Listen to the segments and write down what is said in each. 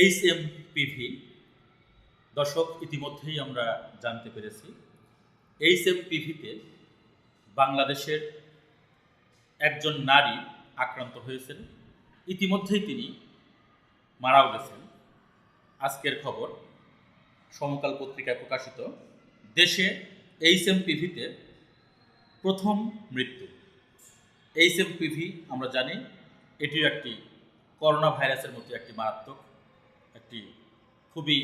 H M PV দর্শক ইতিমধ্যেই আমরা জানতে পেরেছি। এইচ এম পিভিতে বাংলাদেশের একজন নারী আক্রান্ত হয়েছেন। ইতিমধ্যেই তিনি মারাও গেছেন। আজকের খবর সমকাল পত্রিকায় প্রকাশিত। দেশে এইচ এম পিভিতে প্রথম মৃত্যু। এইচ এম পিভি আমরা জানি এটিও একটি করোনা ভাইরাসের মতো একটি মারাত্মক একটি খুবই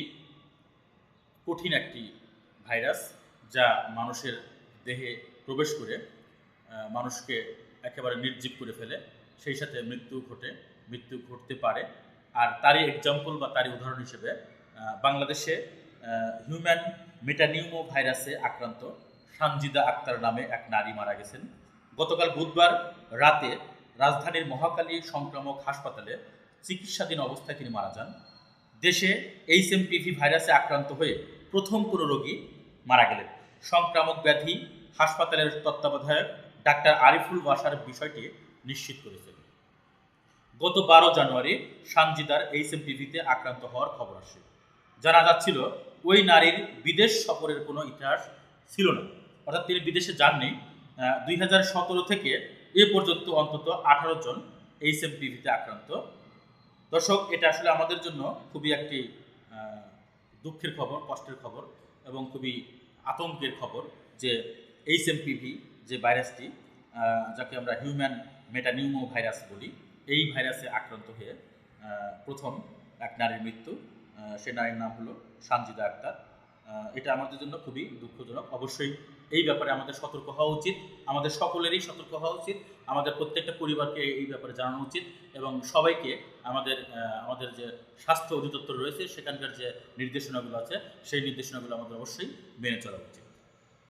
কঠিন একটি ভাইরাস যা মানুষের দেহে প্রবেশ করে মানুষকে একেবারে নির্জীব করে ফেলে। সেই সাথে মৃত্যু ঘটে, মৃত্যু ঘটতে পারে। আর তারই এক্সাম্পল বা তারই উদাহরণ হিসেবে বাংলাদেশে হিউম্যান মেটানিউমো ভাইরাসে আক্রান্ত সানজিদা আক্তার নামে এক নারী মারা গেছেন। গতকাল বুধবার রাতে রাজধানীর মহাকালী সংক্রামক হাসপাতালে চিকিৎসাধীন অবস্থায় তিনি মারা যান। দেশে এইচ এম এইচএমপিভি ভাইরাসে আক্রান্ত হয়ে প্রথম কোনো রোগী মারা গেলেন। সংক্রামক ব্যাধি হাসপাতালের তত্ত্বাবধায়ক ডাক্তার আরিফুল বাসার বিষয়টি নিশ্চিত করেছেন। গত বারো জানুয়ারি সানজিদার এইচ এম এইচএমপিভিতে আক্রান্ত হওয়ার খবর আসে। জানা যাচ্ছিল, ওই নারীর বিদেশ সফরের কোনো ইতিহাস ছিল না। অর্থাৎ তিনি বিদেশে যাননি। দুই হাজার সতেরো থেকে এ পর্যন্ত অন্তত আঠারো জন এইচ এম এইচএমপিভিতে আক্রান্ত দর্শক, এটা আসলে আমাদের জন্য খুবই একটি দুঃখের খবর, কষ্টের খবর এবং খুবই আতঙ্কের খবর যে এইচএমপিভি যে ভাইরাসটি যাকে আমরা হিউম্যান মেটানিউমো ভাইরাস বলি, এই ভাইরাসে আক্রান্ত হয়ে প্রথম এক নারীর মৃত্যু সে নারীর নাম হলো সানজিদা আক্তার। এটা আমাদের জন্য খুবই দুঃখজনক। অবশ্যই এই ব্যাপারে আমাদের সতর্ক হওয়া উচিত। আমাদের সকলেরই সতর্ক হওয়া উচিত। আমাদের প্রত্যেকটা পরিবারকে এই ব্যাপারে জানানো উচিত এবং সবাইকে আমাদের আমাদের যে স্বাস্থ্য অধিদপ্তর রয়েছে, সেখানকার যে নির্দেশনাগুলো আছে, সেই নির্দেশনাগুলো আমাদের অবশ্যই মেনে চলা উচিত।